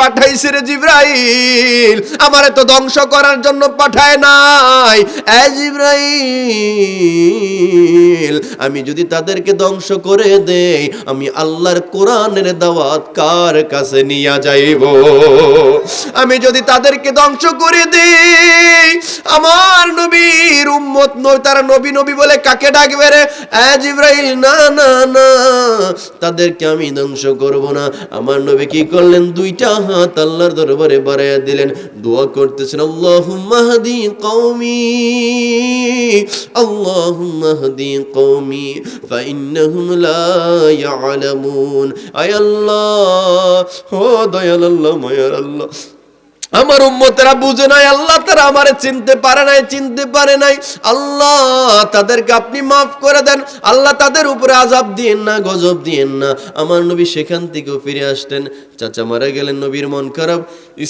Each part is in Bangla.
পাঠাইছে জিব্রাইল। ধ্বংস করার জন্য পাঠায় নাই। জিব্রাইল, আমি যদি তাদেরকে ধ্বংস করে দেই, আমি আল্লাহর কোরআনের দাওয়াত কার কাছে নিয়ে যাইব? আমি যদি তাদেরকে ধ্বংস করে দেই, আমার নবীর উম্মত নয়, তারা নবী নবী বলে কাকে ডাকবে রে? জিব্রাইল, না না না, তাদেরকে আমি ধ্বংস করব না। আমার নবী কি করলেন? দুইটা হাত আল্লাহর দরবারে বাড়াইয়া দিলেন, দোয়া করতেছেন, আল্লাহুম্মা কৌমি কওমি, আল্লাহুম্মা হাদি কওমি ফাইন্নাহুম লা ইয়ালামুন। আয় আল্লাহ, ও দয়াল আল্লাহ, মায়ার আল্লাহ আমার উম্মতেরা বুঝে নাই, আল্লাহ তারা আমারে চিনতে পারে নাই, চিনতে পারে নাই। আল্লাহ তাদেরকে আপনি মাফ করে দেন, আল্লাহ তাদের উপরে আজাব দিয়েন না, গজব দিয়েন না। আমার নবী সেখান থেকেও ফিরে আসতেন। চাচা মারা গেলেন, নবীর মন খারাপ,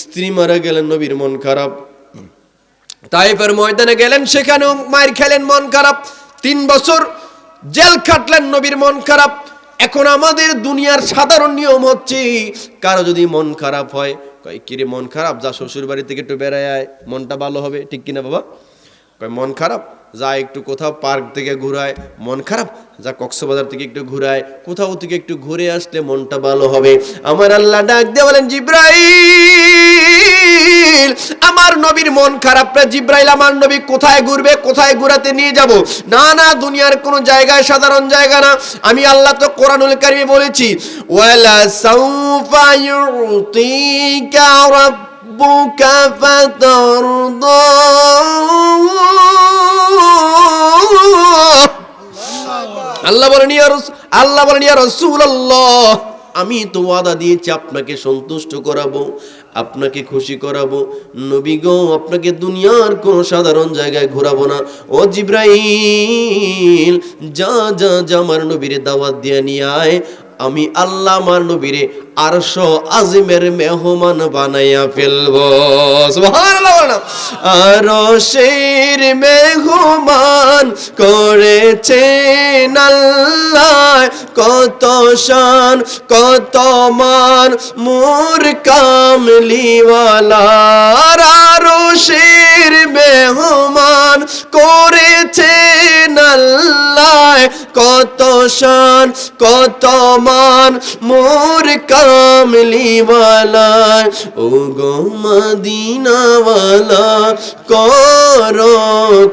স্ত্রী মারা গেলেন, নবীর মন খারাপ। তাইফের ময়দানে গেলেন, সেখানেও মায়ের খেলেন, মন খারাপ। তিন বছর জেল খাটলেন, নবীর মন খারাপ। এখন আমাদের দুনিয়ার সাধারণ নিয়ম হচ্ছে, কারও যদি মন খারাপ হয় কয়, কিরে, মন খারাপ? যা শ্বশুর বাড়ি থেকে একটু বেড়ায় আয়, মনটা ভালো হবে। ঠিক কিনা বাবা? কয়, মন খারাপ? যা একটু কোথাও পার্ক থেকে ঘুরায়, মন খারাপ? যা কক্সবাজার থেকে একটু ঘুরায়, কোথাও থেকে একটু ঘুরে আসলে মনটা ভালো হবে। আমার আল্লাহ ডাক দিয়ে বলেন, জিব্রাইল, আমার নবীর মন খারাপ জিব্রাইল, আমার নবী কোথায় ঘুরবে, কোথায় ঘুরাতে নিয়ে যাব? না না, দুনিয়ার কোনো জায়গায় সাধারণ জায়গা না। আমি আল্লাহ তো কোরআনুল কারিমে বলেছি, ওয়ালা সাউফা ইউতিকা রাব্বুকা ফাতারদা আল্লাহ বলেন আল্লাহ বলেন আমি তো ওয়াদা দিয়েছি আপনাকে সন্তুষ্ট করাবো, আপনাকে খুশি করাবো। নবী গো, আপনাকে দুনিয়ার কোন সাধারণ জায়গায় ঘোরাবো না। ও জিব্রাইল, যা যা যা আমার নবীরে দাওয়াত দিয়ে নিয়ে আয়। আমি আল্লাহ আমার নবীরে আরশো আজিমের মেহমান বানাইয়া ফেলব। আরশের মেহমান করেছেন আল্লাহ কত শান, কত মান মোর কামলিওয়ালার আরশের মেহমান আল্লাহ কত শান, কত মান, মোর কামলিওয়ালা ও গো মদিনাওয়ালা, কর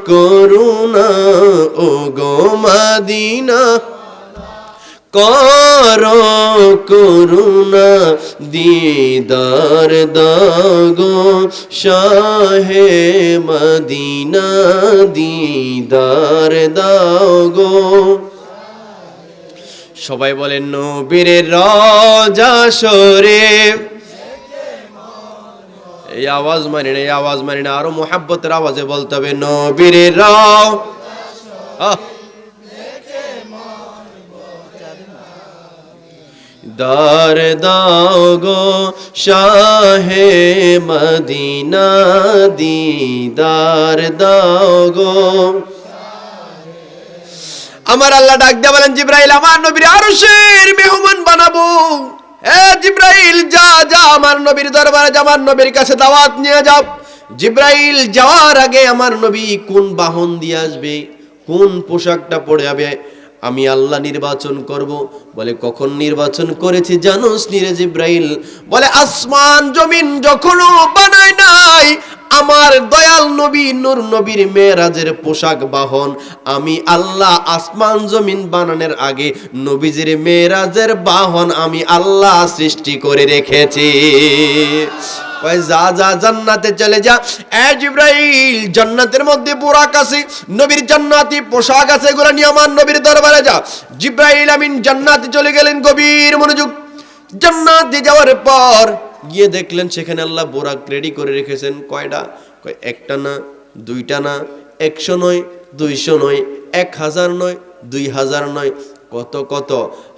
করুণা ও গো মদিনা, কর করুণা, দিদার দাগো, শাহে মদিনা, দিদার দাগো। সবাই বলেন, নবীর রাজা সরে এই আওয়াজ মানি না, এই আওয়াজ মানি না, আরও মোহাব্বতের আওয়াজে বলতে হবে, নবীর রাও আহ দার দাও গো শাহে মদিনা দিদার দাও গো। আমার আল্লাহ ডাক দিয়ে বলেন, জিব্রাইল, আমার নবীর আরশের মেহমান বানাবো। এ জিব্রাইল, যা যা, আমার নবীর দরবারে আমার নবীর কাছে দাওয়াত নিয়ে যাও। জিব্রাইল, যাওয়ার আগে আমার নবী কোন বাহন দিয়ে আসবে, কোন পোশাকটা পরে যাবে, আমি আল্লাহ নির্বাচন করব। বলে, কখন নির্বাচন করেছি জানোস নিরে জিব্রাইল? বলে, আসমান জমিন যখনও বানায় নাই আমার দয়াল নবী, নূর নবীর মেয়েরাজের পোশাক বাহন। আমি আল্লাহ আসমান জমিন বানানোর আগে নবীজির মেয়েরাজের বাহন আমি আল্লাহ সৃষ্টি করে রেখেছি। জান্নাতের মধ্যে নবীর পোশাক আছে নিয়ে আমার নবীর দরবারে যা। আমিন, জান্নাতে চলে গেলেন গভীর মনোযোগ। জান্নাতে যাওয়ার পর গিয়ে দেখলেন সেখানে আল্লাহ বোরাক রেডি করে রেখেছেন। কয়টা কয়, একটা না, দুইটা না, একশো নয়, দুইশো নয়, এক হাজার নয়, দুই হাজার নয়, কত কত।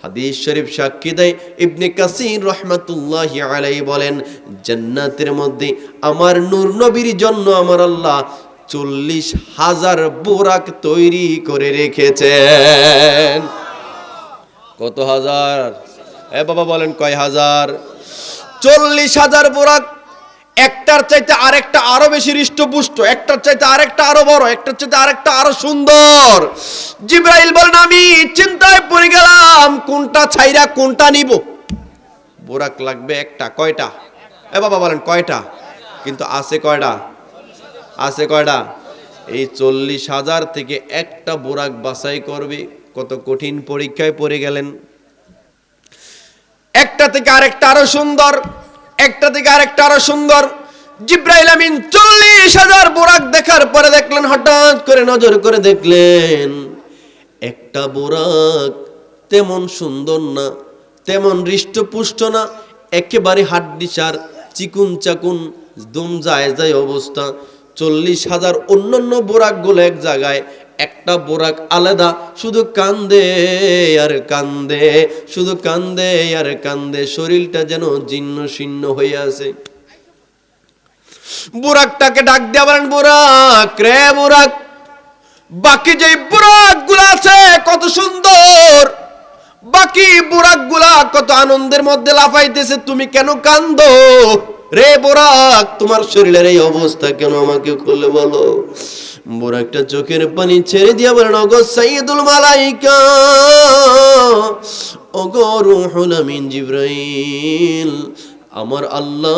হাদিস শরীফ সাক্ষী দেয়, ইবনে কাসির রহমাতুল্লাহ আলাই বলেন, জান্নাতের মধ্যে আমার নূর নবীর জন্য আমার আল্লাহ চল্লিশ হাজার বোরাক তৈরি করে রেখেছেন। কত হাজার? এ বাবা বলেন কয় হাজার? চল্লিশ হাজার বোরাক, একটার চাইতে আরেকটা আরও বেশি হৃষ্টপুষ্ট, একটার চাইতে আরেকটা আরও বড়, একটার চাইতে আরেকটা আরও সুন্দর। জিব্রাইল বলেন, আমি চিন্তায় পড়ে গেলাম, কোনটা ছাইরা, কোনটা নিব? বোরাক লাগবে একটা, কয়টা? এ বাবা বলেন, কয়টা? কিন্তু আছে কয়টা? আছে কয়টা? এই চল্লিশ হাজার থেকে একটা বোরাক বাছাই করবে, কত কঠিন পরীক্ষায় পড়ে গেলেন। একটা থেকে আরেকটা আরও সুন্দর একটা থেকে আরেকটা আরও সুন্দর। জিব্রাইল আমিন চল্লিশ হাজার বোরাক দেখার পরে দেখলেন, হঠাৎ করে নজর করে দেখলেন, একটা বোরাক তেমন সুন্দর না, তেমন হৃষ্টপুষ্ট না, একেবারে হাড্ডিসার চিকুন চাকুন দুম যায় যায় অবস্থা। চল্লিশ হাজার অন্যান্য বোরাকগুলো এক জায়গায় একটা বোরাক আলাদা, শুধু কান্দে আর কান্দে, শুধু কান্দে আর কান্দে, শরীরটা যেন জীর্ণ শীর্ণ হয়ে আছে। বুরাকটাকে ডাক দিয়ে বলেন, বুরাক রে বুরাক, বাকি যে বুরাকগুলা আছে কত সুন্দর, বাকি বোরাকগুলা কত আনন্দের মধ্যে লাফাইতেছে, তুমি কেন কান্দো? রে বোরাক, তোমার শরীরের এই অবস্থা কেন আমাকে খুলে বলো? বোরাকটা চোখের পানি ছেড়ে দিয়া বলেন অগো সাইদুল মালাইকা, ওগো রুহুল আমিন জিব্রাইল, আমার আল্লাহ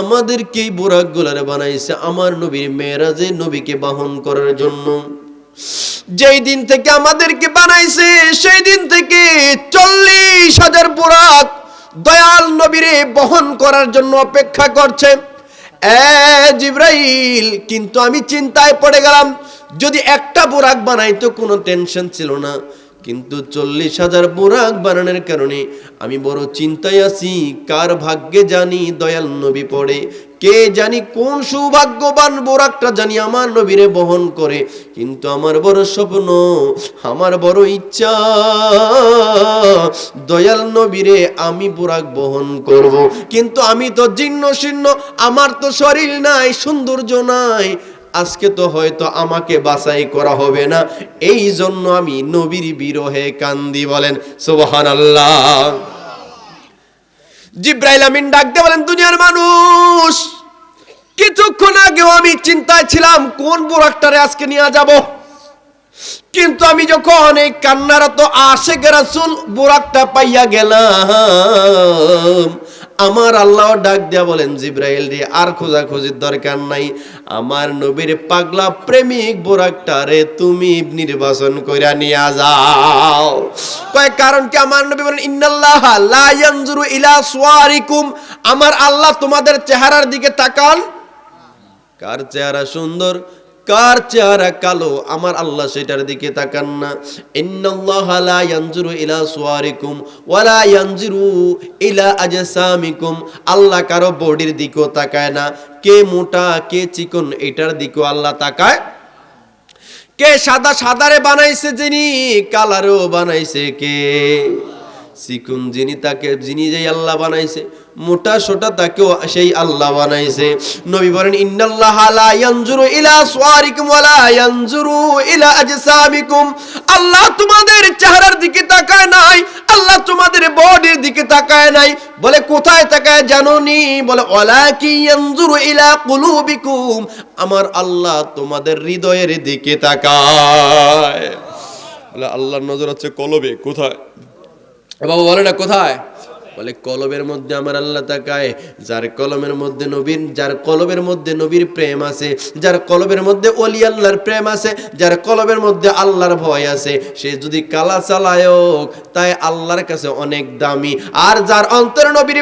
আমাদেরকে এই বোরাক গুলারে বানাইছে আমার নবীর মেয়েরাজে নবীকে বাহন করার জন্য। যেই দিন থেকে আমাদেরকে বানাইছে, সেই দিন থেকে চল্লিশ হাজার বোরাক দয়াল নবীরে বহন করার জন্য অপেক্ষা করছে। জিব্রাইল কিন্তু আমি চিন্তায় পড়ে গেলাম যদি একটা বোরাক বানাইতো কোনো টেনশন ছিল না। কিন্তু চল্লিশ হাজার বোরাক বানানোর কারণে আমি বড় চিন্তায় আছি, কার ভাগ্যে জানি দয়াল নবী পড়ে, কে জানি কোন সৌভাগ্যবান বোরাকটা জানি আমার নবীরে বহন করে, কিন্তু আমার বড় স্বপ্ন, আমার বড় ইচ্ছা, দয়াল নবীরে আমি বোরাক বহন করব। কিন্তু আমি তো জীর্ণ শীর্ণ, আমার তো শরীর নাই, সৌন্দর্য নাই আজকে তো হয়তো আমাকে বাছাই করা হবে না। এই জন্য আমি নবীর বিরহে কান্দি বলেন সুবহান আল্লাহ জিব্রাইল আমিন ডাক দিয়ে বলেন, দুনিয়ার মানুষ, কিছুক্ষণ আগেও আমি চিন্তায় ছিলাম, কোন বোরাকটারে আজকে নিয়ে যাব। কিন্তু আমি যখন এই কান্নারত আশেক রাসুল বোরাকটা পাইয়া গেলাম আমার আল্লাহ ডাক দিয়া বলেন, জিব্রাইল রে, আর খোঁজাখুঁজির দরকার নাই। আমার নবীর পাগলা প্রেমিক বোরাকটা রে তুমি নির্বাচন কইরা নিয়ে যাও। কয় কারণ কি আমার নবী বলেন, ইন্নাল্লাহ লা ইয়ানজুরু ইলা সুয়ারিকুম। আমার আল্লাহ তোমাদের চেহারার দিকে তাকান। কার চেহারা সুন্দর? কার চেহারা কালো? আমার আল্লাহ সেটার দিকে তাকান না। ইন্নাল্লাহ লা ইয়ানজুরু ইলা সুয়ারিকুম ইয়ানজুরু ইলা আজসামিকুম। আল্লাহ কারও বডির দিকেও তাকায় না। কে মোটা, কে চিকন, এটার দিকেও আল্লাহ তাকায় কে সাদা, সাদারে বানাইছে যিনি, কালারেও বানাইছে কে? চিকুন যিনি তাকে, যিনি যেই আল্লাহ বানাইছে, মোটা সোটা তাকেও সেই আল্লাহ বানাইছে। নবী বলেন, ইন্নাল্লাহ লা ইয়ানজুরু ইলা সুয়ারিকুম ওয়ালা ইয়ানজুরু ইলা আজসামিকুম। আল্লাহ তোমাদের চেহারার দিকে তাকায় নাই, আল্লাহ তোমাদের বডির দিকে তাকায় নাই। বলে, কোথায় তাকায় জানো নি বলে, ওয়ালাকি ইয়ানজুরু ইলা কুলুবিকুম। আমার আল্লাহ তোমাদের হৃদয়ের দিকে তাকায়। বলে, আল্লাহর নজর হচ্ছে কলবে, কোথায়? বাবা বলে না, কোথায়? বলে কলমের মধ্যে আমার আল্লাহ তাকায়, যার কলমের মধ্যে নবীর, যার কলমের মধ্যে নবীর প্রেম আছে, যার কলমের মধ্যে অলি আল্লাহর প্রেম আছে, যার কলমের মধ্যে আল্লাহর ভয় আছে, সে যদি কালা চালায়ক, তাই আল্লাহর কাছে অনেক দামি, আর যার অন্তর নবীর